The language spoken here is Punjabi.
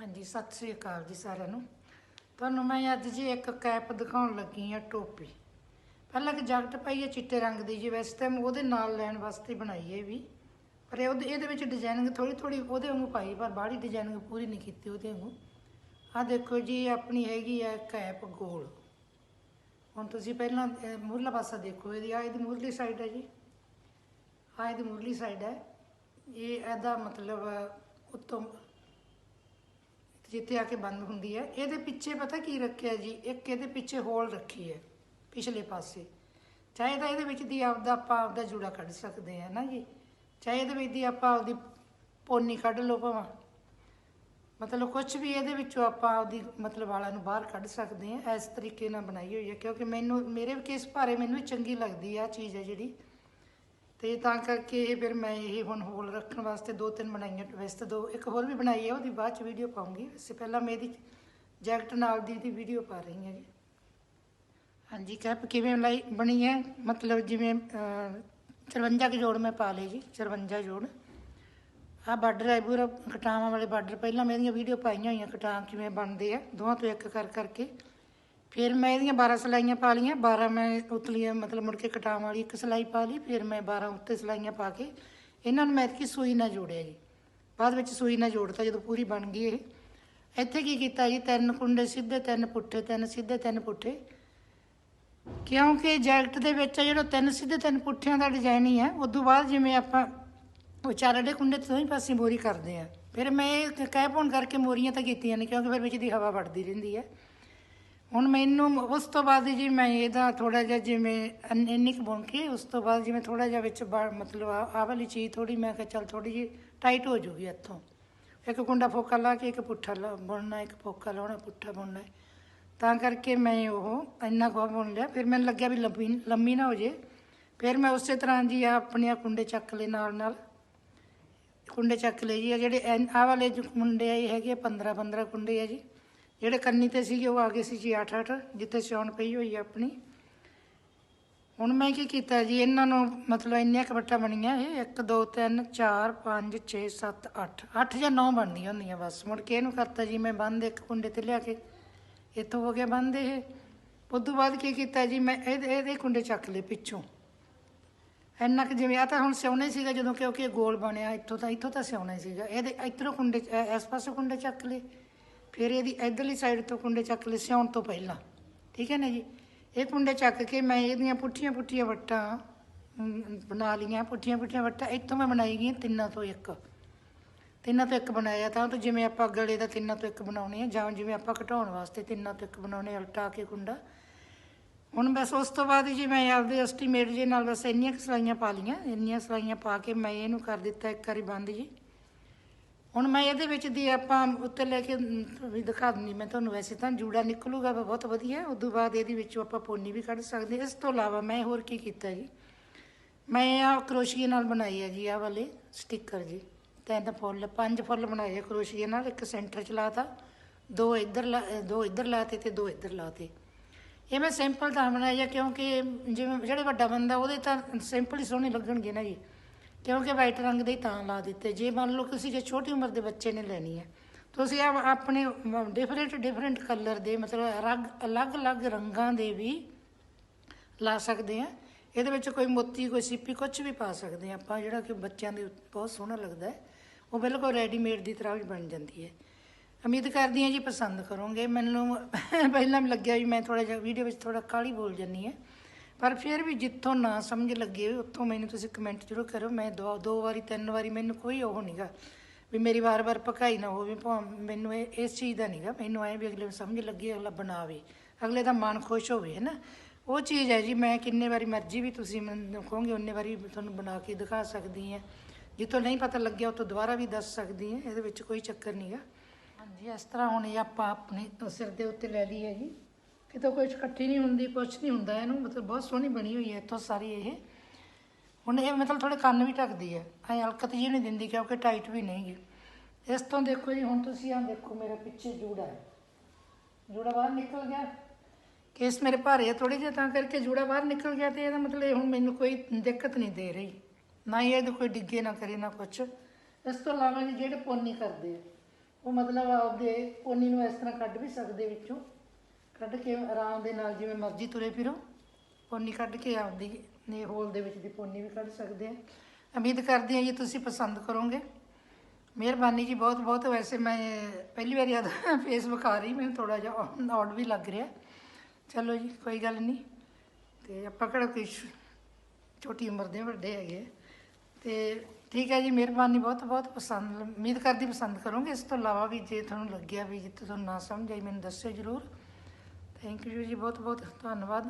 ਹਾਂਜੀ ਸਤਿ ਸ੍ਰੀ ਅਕਾਲ ਜੀ ਸਾਰਿਆਂ ਨੂੰ। ਤੁਹਾਨੂੰ ਮੈਂ ਅੱਜ ਜੀ ਇੱਕ ਕੈਪ ਦਿਖਾਉਣ ਲੱਗੀ ਆ ਟੋਪੀ। ਪਹਿਲਾਂ ਕਿ ਜੈਕਟ ਪਾਈ ਹੈ ਚਿੱਟੇ ਰੰਗ ਦੀ ਜੀ ਵੈਸੇ ਤਾਂ ਉਹਦੇ ਨਾਲ ਲੈਣ ਵਾਸਤੇ ਬਣਾਈ ਹੈ ਵੀ। ਪਰ ਇਹ ਉਹਦੇ ਇਹਦੇ ਵਿੱਚ ਡਿਜ਼ਾਈਨਿੰਗ ਥੋੜੀ ਥੋੜੀ ਉਹਦੇ ਵਾਂਗੂ ਪਾਈ ਪਰ ਬਾਹਰੀ ਡਿਜ਼ਾਈਨਿੰਗ ਪੂਰੀ ਨਹੀਂ ਕੀਤੀ ਉਹਦੇ ਵਾਂਗੂ। ਆ ਦੇਖੋ ਜੀ ਆਪਣੀ ਹੈਗੀ ਆ ਕੈਪ ਗੋਲ। ਹੁਣ ਤੁਸੀਂ ਪਹਿਲਾਂ ਅਹ, ਪਾਸਾ ਦੇਖੋ ਇਹਦੀ ਆ ਇਹਦੀ ਮੂਹਰਲੀ ਸਾਈਡ ਹੈ ਜੀ। ਆ ਇਹਦੀ ਮੂਹਰਲੀ ਸਾਈਡ ਹੈ। ਇਹ ਇਹਦਾ ਮਤਲਬ ਉੱਤੋਂ ਜਿੱਥੇ ਆ ਕੇ ਬੰਦ ਹੁੰਦੀ ਹੈ। ਇਹਦੇ ਪਿੱਛੇ ਪਤਾ ਕੀ ਰੱਖਿਆ ਜੀ? ਇੱਕ ਇਹਦੇ ਪਿੱਛੇ ਹੋਲ ਰੱਖੀ ਹੈ, ਪਿਛਲੇ ਪਾਸੇ। ਚਾਹੇ ਤਾਂ ਇਹਦੇ ਵਿੱਚ ਦੀ ਆਪਦਾ ਆਪਾਂ ਆਪਦਾ ਜੂੜਾ ਕੱਢ ਸਕਦੇ ਆ ਨਾ ਜੀ। ਚਾਹੇ ਇਹਦੇ ਵਿੱਚ ਦੀ ਆਪਾਂ ਆਪਦੀ ਪੋਨੀ ਕੱਢ ਲਓ ਭਾਵਾਂ। ਮਤਲਬ ਕੁਝ ਵੀ ਇਹਦੇ ਵਿੱਚੋਂ ਆਪਾਂ ਆਪਦੀ ਮਤਲਬ ਵਾਲਾਂ ਨੂੰ ਬਾਹਰ ਕੱਢ ਸਕਦੇ ਆ ਇਸ ਤਰੀਕੇ ਨਾਲ ਬਣਾਈ ਹੋਈ ਹੈ, ਕਿਉਂਕਿ ਮੈਨੂੰ, ਮੇਰੇ ਕੇਸ ਭਾਰੇ ਮੈਨੂੰ ਵੀ ਚੰਗੀ ਲੱਗਦੀ ਆ ਚੀਜ਼ ਹੈ ਜਿਹੜੀ। ਤੇ ਤਾਂ ਕਰਕੇ ਇਹ ਫਿਰ ਮੈਂ ਇਹ ਹੁਣ ਹੋਲ ਰੱਖਣ ਵਾਸਤੇ ਦੋ ਤਿੰਨ ਬਣਾਈਆਂ ਵੈਸੇ ਦੋ ਇੱਕ ਹੋਰ ਵੀ ਬਣਾਈ ਹੈ ਉਹਦੀ ਬਾਅਦ ਚ ਵੀਡੀਓ ਪਾਉਂਗੀ। ਵੈਸੇ ਪਹਿਲਾਂ ਮੈਂ ਇਹਦੀ ਜੈਕਟ ਨਾਲ ਦੀ ਦੀ ਵੀਡੀਓ ਪਾ ਰਹੀ ਹਾਂ ਜੀ। ਹਾਂਜੀ ਕੈਪ ਕਿਵੇਂ ਲਾਈ ਬਣੀ ਹੈ? ਮਤਲਬ ਜਿਵੇਂ ਅਹ, 54 ਕੁ ਜੋੜ ਮੈਂ ਪਾ ਲਈ ਜੀ 54 ਜੋੜ। ਆ ਬਾਰਡਰ ਹੈ ਪੂਰਾ ਕਟਾਵਾਂ ਵਾਲੇ ਬਾਰਡਰ। ਪਹਿਲਾਂ ਮੇਰੀਆਂ ਵੀਡੀਓ ਪਾਈਆਂ ਹੋਈਆਂ ਕਟਾਂ ਕਿਵੇਂ ਬਣਦੇ ਆ ਦੋਹਾਂ ਤੋਂ ਇੱਕ ਕਰ ਕਰਕੇ। ਫਿਰ ਮੈਂ ਇਹਦੀਆਂ 12 ਸਲਾਈਆਂ ਪਾ ਲਈਆਂ 12 ਮੈਂ ਉਤਲੀਆਂ ਮਤਲਬ ਮੁੜ ਕੇ ਕਟਾਂ ਵਾਲੀ ਇੱਕ ਸਲਾਈ ਪਾ ਲਈ, ਫਿਰ ਮੈਂ 12 ਉੱਤੇ ਸਲਾਈਆਂ ਪਾ ਕੇ ਇਹਨਾਂ ਨੂੰ ਮੈਂ ਇਤਕੀ ਸੂਈ ਨਾਲ ਜੋੜਿਆ ਜੀ। ਬਾਅਦ ਵਿੱਚ ਸੂਈ ਨਾਲ ਜੋੜਤਾ, ਜਦੋਂ ਪੂਰੀ ਬਣ ਗਈ ਇਹ। ਇੱਥੇ ਕੀ ਕੀਤਾ ਜੀ, ਤਿੰਨ ਕੁੰਡੇ ਸਿੱਧੇ, ਤਿੰਨ ਪੁੱਠੇ, ਤਿੰਨ ਸਿੱਧੇ, ਤਿੰਨ ਪੁੱਠੇ। ਕਿਉਂਕਿ ਜੈਕਟ ਦੇ ਵਿੱਚ ਜਿਹੜਾ ਤਿੰਨ ਸਿੱਧੇ, ਤਿੰਨ ਪੁੱਠਿਆਂ ਦਾ ਡਿਜ਼ਾਈਨ ਹੀ ਹੈ ਉਸ ਤੋਂ ਬਾਅਦ ਜਿਵੇਂ ਆਪਾਂ ਉਹ ਚਾਰੜੇ ਕੁੰਡੇ ਤੋਂ ਹੀ ਪਾਸੇ ਮੋਰੀ ਕਰਦੇ ਆ। ਫਿਰ ਮੈਂ ਇਹ ਕਹਿ ਪਾਉਣ ਕਰਕੇ ਮੋਰੀਆਂ ਤਾਂ ਕੀਤੀਆਂ ਨੇ, ਕਿਉਂਕਿ ਫਿਰ ਵਿੱਚ ਦੀ ਹਵਾ ਵੜਦੀ ਰਹਿੰਦੀ ਹੈ ਹੁਣ ਮੈਨੂੰ ਉਸ ਤੋਂ ਬਾਅਦ ਜੀ ਮੈਂ ਇਹਦਾ ਥੋੜਾ ਜਿਹਾ ਜਿਵੇਂ ਇੰਨ- ਇੰਨੀ ਕੁ ਬੁਣ ਕੇ ਉਸ ਤੋਂ ਬਾਅਦ ਜਿਵੇਂ ਥੋੜਾ ਜਿਹਾ ਵਿੱਚ ਬਾ- ਮਤਲਬ ਆ, ਆਹ ਵਾਲੀ ਚੀਜ਼ ਥੋੜੀ ਮੈਂ ਕਿਹਾ ਚੱਲ ਥੋੜੀ ਜਿਹੀ ਟਾਈਟ ਹੋ ਜੂਗੀ ਇੱਥੋਂ। ਇੱਕ ਕੁੰਡਾ ਫੋਕਾ ਲਾ ਕੇ, ਇੱਕ ਪੁੱਠਾ ਲਾ- ਬੁਣਨਾ, ਇੱਕ ਫੋਕਾ ਲਾਉਣਾ, ਪੁੱਠਾ ਬੁਣਨਾ। ਹੈ। ਤਾਂ ਕਰਕੇ ਮੈਂ ਉਹ ਇੰਨਾ ਕੁ ਬੁਣ ਲਿਆ। ਫਿਰ ਮੈਨੂੰ ਲੱਗਿਆ ਵੀ ਲੰਬੀ, ਲੰਮੀ ਨਾ ਹੋ ਜੇ। ਫਿਰ ਮੈਂ ਉਸੇ ਤਰ੍ਹਾਂ ਜੀ ਆਹ ਆਪਣੇ ਆ ਕੁੰਡੇ ਚੱਕ ਲਏ ਨਾਲ ਨਾਲ। ਕੁੰਡੇ ਚੱਕ ਲਏ ਜੀ। ਆ ਜਿਹੜੇ ਐਨ- ਆਹ ਵਾਲੇ ਜੋ ਕੁੰਡੇ ਆ ਇਹ ਹੈਗੇ 15 15 ਕੁੰਡੇ ਆ ਜੀ। ਜਿਹੜੇ ਕੰਨੀ ਤੇ ਸੀਗੇ ਉਹ ਆ ਗਏ ਸੀ ਜੀ 8 8 ਜਿੱਥੇ ਸਿਉਣ ਪਈ ਹੋਈ ਆ ਆਪਣੀ। ਹੁਣ ਮੈਂ ਕੀ ਕੀਤਾ ਜੀ, ਇਹਨਾਂ ਨੂੰ ਮਤਲਬ ਇੰਨੀਆਂ ਕਬੱਟਾ ਬਣੀਆਂ, ਇਹ 1 2 3 4 5 6 7 8 8 ਜਾਂ 9 ਬਣਦੀਆਂ ਹੁੰਦੀਆਂ ਬਸ। ਮੁੜ ਕੇ ਇਹਨੂੰ ਕਰਤਾ ਜੀ ਮੈਂ ਬੰਦ ਇੱਕ ਕੁੰਡੇ ਤੇ ਲਿਆ ਕੇ। ਇੱਥੋਂ ਹੋ ਗਿਆ ਬੰਦ ਇਹ। ਉਸ ਤੋਂ ਬਾਅਦ ਕੀ ਕੀਤਾ ਜੀ, ਮੈਂ ਇਹਦੇ ਇਹਦੇ ਕੁੰਡੇ ਚੱਕ ਲਏ ਪਿੱਛੋਂ। ਇੰਨਾ ਕਿ ਜਿਵੇਂ ਆ ਤਾਂ ਹੁਣ ਸਿਉਣਾ ਹੀ ਸੀਗਾ, ਜਦੋਂ ਕਿਉਂਕਿ ਇਹ ਗੋਲ ਬਣਿਆ, ਇੱਥੋਂ ਤਾਂ ਇੱਥੋਂ ਤਾਂ ਸਿਉਣਾ ਹੀ ਸੀਗਾ। ਇਹਦੇ ਇੱਧਰੋਂ ਕੁੰਡੇ ਇਸ ਪਾਸੇ ਕੁੰਡੇ ਚੱਕ ਲਏ। ਫਿਰ ਇਹਦੀ ਇਧਰਲੀ ਸਾਈਡ ਤੋਂ ਕੁੰਡੇ ਚੱਕ ਲਏ ਸਿਉਣ ਤੋਂ ਪਹਿਲਾਂ। ਠੀਕ ਹੈ ਨਾ ਜੀ? ਇਹ ਕੁੰਡੇ ਚੱਕ ਕੇ ਮੈਂ ਇਹਦੀਆਂ ਪੁੱਠੀਆਂ ਪੁੱਠੀਆਂ ਵੱਟਾਂ ਬਣਾ ਲਈਆਂ। ਪੁੱਠੀਆਂ ਪੁੱਠੀਆਂ ਵੱਟਾਂ, ਇੱਥੋਂ ਮੈਂ ਬਣਾਈ ਗਈਆਂ ਤਿੰਨਾਂ ਤੋਂ ਇੱਕ। ਤਿੰਨਾਂ ਤੋਂ ਇੱਕ ਬਣਾਇਆ ਤਾਂ ਤਾਂ ਜਿਵੇਂ ਆਪਾਂ ਗਲੇ ਦਾ ਤਿੰਨਾਂ ਤੋਂ ਇੱਕ ਬਣਾਉਣੇ ਆ, ਜਾਂ ਜਿਵੇਂ ਆਪਾਂ ਘਟਾਉਣ ਵਾਸਤੇ ਤਿੰਨਾਂ ਤੋਂ ਇੱਕ ਬਣਾਉਣੇ ਉਲਟਾ ਕੇ ਕੁੰਡਾ। ਹੁਣ ਬਸ ਉਸ ਤੋਂ ਬਾਅਦ ਜੀ ਮੈਂ ਆਪਦੇ ਐਸਟੀਮੇਟ ਜੇ ਨਾਲ ਬਸ ਇੰਨੀਆਂ ਕੁ ਸਲਾਈਆਂ ਪਾ ਲਈਆਂ। ਇੰਨੀਆਂ ਸਲਾਈਆਂ ਪਾ ਕੇ ਮੈਂ ਇਹਨੂੰ ਕਰ ਦਿੱਤਾ ਇੱਕ ਵਾਰੀ ਬੰਦ ਜੀ। ਹੁਣ ਮੈਂ ਇਹਦੇ ਵਿੱਚ ਦੀ ਆਪਾਂ ਉੱਤੇ ਲੈ ਕੇ ਵੀ ਦਿਖਾ ਦਿੰਦੀ ਮੈਂ ਤੁਹਾਨੂੰ ਵੈਸੇ ਤਾਂ ਜੂੜਾ ਨਿਕਲੂਗਾ ਬਹੁਤ ਵਧੀਆ। ਉਸ ਤੋਂ ਬਾਅਦ ਇਹਦੇ ਵਿੱਚੋਂ ਆਪਾਂ ਪੋਨੀ ਵੀ ਕੱਢ ਸਕਦੇ ਇਸ ਤੋਂ ਇਲਾਵਾ ਮੈਂ ਹੋਰ ਕੀ ਕੀਤਾ ਜੀ? ਮੈਂ ਆ ਕਰੋਸ਼ੀਏ ਨਾਲ ਬਣਾਈ ਹੈ ਜੀ, ਆਹ ਵਾਲੇ ਸਟicker ਜੀ। ਤਿੰਨ ਫੁੱਲ, ਪੰਜ ਫੁੱਲ ਬਣਾਏ ਕਰੋਸ਼ੀਏ ਨਾਲ। ਇੱਕ ਸੈਂਟਰ ਚ ਲਾਤਾ, ਦੋ ਇੱਧਰ ਲਾ ਦੋ ਇੱਧਰ ਲਾਤੇ ਤੇ ਦੋ ਇੱਧਰ ਲਾਤੇ। ਇਹ ਮੈਂ ਸਿੰਪਲ ਤਾਂ ਬਣਾਇਆ ਕਿਉਂਕਿ ਜਿਵੇਂ, ਜਿਹੜੇ ਵੱਡਾ ਬੰਦਾ ਉਹਦੇ ਤਾਂ ਸਿੰਪਲ ਹੀ ਸੋਹਣੇ ਲੱਗਣਗੇ ਨਾ ਜੀ। ਕਿਉਂਕਿ ਵਾਈਟ ਰੰਗ ਦੇ ਹੀ ਤਾਂ ਲਾ ਦਿੱਤੇ। ਜੇ ਮੰਨ ਲਓ ਤੁਸੀਂ ਜੇ ਛੋਟੀ ਉਮਰ ਦੇ ਬੱਚੇ ਨੇ ਲੈਣੀ ਹੈ ਤੁਸੀਂ ਆ ਆਪਣੇ ਡਿਫਰੈਂਟ ਡਿਫਰੈਂਟ ਕਲਰ ਦੇ ਮਤਲਬ ਰੰਗ ਅਲੱਗ-ਅਲੱਗ ਰੰਗਾਂ ਦੇ ਵੀ ਲਾ ਸਕਦੇ ਆ ਇਹਦੇ ਵਿੱਚ ਕੋਈ ਮੋਤੀ, ਕੋਈ ਸਿੱਪੀ ਕੁਝ ਵੀ ਪਾ ਸਕਦੇ ਆ ਆਪਾਂ, ਜਿਹੜਾ ਕਿ ਬੱਚਿਆਂ ਦੇ ਬਹੁਤ ਸੋਹਣਾ ਲੱਗਦਾ ਹੈ। ਉਹ ਬਿਲਕੁਲ ਰੈਡੀਮੇਡ ਦੀ ਤਰ੍ਹਾਂ ਵੀ ਬਣ ਜਾਂਦੀ ਹੈ। ਉਮੀਦ ਕਰਦੀ ਹਾਂ ਜੀ ਪਸੰਦ ਕਰੋਗੇ। ਮੈਨੂੰ ਪਹਿਲਾਂ ਵੀ ਲੱਗਿਆ ਵੀ ਮੈਂ ਥੋੜਾ ਜਿਹਾ ਵੀਡੀਓ ਵਿੱਚ ਥੋੜਾ ਕਾਲੀ ਬੋਲ ਜੰਨੀ ਹੈ। ਪਰ ਫਿਰ ਵੀ ਜਿੱਥੋਂ ਨਾ ਸਮਝ ਲੱਗੇ ਉੱਥੋਂ ਮੈਨੂੰ ਤੁਸੀਂ ਕਮੈਂਟ ਜ਼ਰੂਰ ਕਰੋ ਮੈਂ ਦੋ ਦੋ ਵਾਰੀ, ਤਿੰਨ ਵਾਰੀ ਮੈਨੂੰ ਕੋਈ ਉਹ ਨਹੀਂਗਾ ਵੀ ਮੇਰੀ ਵਾਰ-ਵਾਰ ਪਕਾਈ ਨਾ ਹੋਵੇ, ਭਾਵੇਂ ਮੈਨੂੰ ਇਹ, ਇਸ ਚੀਜ਼ ਦਾ ਨਹੀਂਗਾ ਮੈਨੂੰ ਐ ਵੀ ਅਗਲੇ ਨੂੰ ਸਮਝ ਲੱਗੇ, ਅਗਲਾ ਬਣਾਵੇ। ਅਗਲੇ ਦਾ ਮਨ ਖੁਸ਼ ਹੋਵੇ ਹੈ ਨਾ ਉਹ ਚੀਜ਼ ਹੈ ਜੀ, ਮੈਂ ਕਿੰਨੇ ਵਾਰੀ ਮਰਜ਼ੀ ਵੀ ਤੁਸੀਂ ਮੈਨੂੰ ਕਹੋਗੇ, ਉਨੇ ਵਾਰੀ ਤੁਹਾਨੂੰ ਬਣਾ ਕੇ ਦਿਖਾ ਸਕਦੀ ਹਾਂ। ਜਿੱਥੋਂ ਨਹੀਂ ਪਤਾ ਲੱਗਿਆ ਉਤੋਂ ਦੁਬਾਰਾ ਵੀ ਦੱਸ ਸਕਦੀ ਹਾਂ। ਇਹਦੇ ਵਿੱਚ ਕੋਈ ਚੱਕਰ ਨਹੀਂਗਾ ਹਾਂਜੀ, ਇਸ ਤਰ੍ਹਾਂ ਹੁਣ ਇਹ ਆਪਾਂ ਆਪਣੇ ਸਿਰ ਦੇ ਉੱਤੇ ਲੈ ਲਈ ਹੈ ਜੀ। ਕਿਤੋਂ ਕੋਈ ਇਕੱਠੀ ਨਹੀਂ ਹੁੰਦੀ, ਕੁਛ ਨਹੀਂ ਹੁੰਦਾ ਇਹਨੂੰ, ਮਤਲਬ ਬਹੁਤ ਸੋਹਣੀ ਬਣੀ ਹੋਈ ਹੈ ਇੱਥੋਂ ਸਾਰੀ ਇਹ। ਹੁਣ ਇਹ ਮਤਲਬ ਥੋੜੇ ਕੰਨ ਵੀ ਢੱਕਦੀ ਹੈ, ਐ ਹਲਕਤ ਜਿਹੀ ਨਹੀਂ ਦਿੰਦੀ ਕਿਉਂਕਿ ਟਾਈਟ ਵੀ ਨਹੀਂ ਗੀ ਇਸ ਤੋਂ ਦੇਖੋ ਜੀ, ਹੁਣ ਤੁਸੀਂ ਆ ਦੇਖੋ ਮੇਰੇ ਪਿੱਛੇ ਜੂੜਾ ਹੈ। ਜੂੜਾ ਬਾਹਰ ਨਿਕਲ ਗਿਆ। ਕੇਸ ਮੇਰੇ ਭਾਰੇ ਆ ਥੋੜੇ ਜਿਹਾ, ਤਾਂ ਕਰਕੇ ਜੂੜਾ ਬਾਹਰ ਨਿਕਲ ਗਿਆ ਤੇ ਇਹਦਾ ਮਤਲਬ ਇਹ ਹੁਣ ਮੈਨੂੰ ਕੋਈ ਦਿੱਕਤ ਨਹੀਂ ਦੇ ਰਹੀ। ਨਾ ਹੀ ਇਹਦੇ ਕੋਈ ਡਿੱਗੇ, ਨਾ ਕਰੇ, ਨਾ ਕੁਛ। ਇਸ ਤੋਂ ਇਲਾਵਾ ਜੀ ਜਿਹੜੇ ਪੋਨੀ ਕਰਦੇ ਆ, ਉਹ ਮਤਲਬ ਆਪਦੇ ਪੋਨੀ ਨੂੰ ਇਸ ਤਰ੍ਹਾਂ ਕੱਢ ਵੀ ਸਕਦੇ ਵਿੱਚੋਂ। ਕੱਢ ਕੇ ਆਰਾਮ ਦੇ ਨਾਲ ਜਿਵੇਂ ਮਰਜ਼ੀ ਤੁਰੇ ਫਿਰੋ। ਪੋਨੀ ਕੱਢ ਕੇ ਆਉਂਦੀ ਨੇ ਹੋਲ ਦੇ ਵਿੱਚ ਦੀ ਪੋਨੀ ਵੀ ਕੱਢ ਸਕਦੇ ਆ। ਉਮੀਦ ਕਰਦੀ ਹਾਂ ਜੀ ਤੁਸੀਂ ਪਸੰਦ ਕਰੋਗੇ। ਮਿਹਰਬਾਨੀ ਜੀ ਬਹੁਤ ਬਹੁਤ। ਵੈਸੇ ਮੈਂ ਪਹਿਲੀ ਵਾਰੀ ਆਦਾ ਫੇਸਬੁੱਕ ਆ ਰਹੀ, ਮੈਨੂੰ ਥੋੜਾ ਜਿਹਾ ਔਡ ਵੀ ਲੱਗ ਰਿਹਾ। ਚਲੋ ਜੀ, ਕੋਈ ਗੱਲ ਨਹੀਂ। ਤੇ ਆਪਾਂ ਕਿਹੜਾ ਕੋਈ ਛੋਟੀ ਉਮਰ ਦੇ ਵੱਡੇ ਹੈਗੇ ਆ। ਤੇ ਠੀਕ ਹੈ ਜੀ, ਮਿਹਰਬਾਨੀ ਬਹੁਤ ਬਹੁਤ ਪਸੰਦ, ਉਮੀਦ ਕਰਦੀ ਪਸੰਦ ਕਰੋਗੇ। ਇਸ ਤੋਂ ਇਲਾਵਾ ਵੀ ਜੇ ਤੁਹਾਨੂੰ ਲੱਗਿਆ ਵੀ ਜਿੱਥੇ ਤੁਹਾਨੂੰ ਨਾ ਸਮਝ ਆਈ, ਮੈਨੂੰ ਦੱਸਿਓ ਜਰੂਰ। ਥੈਂਕ ਯੂ ਜੀ ਬਹੁਤ ਬਹੁਤ ਧੰਨਵਾਦ।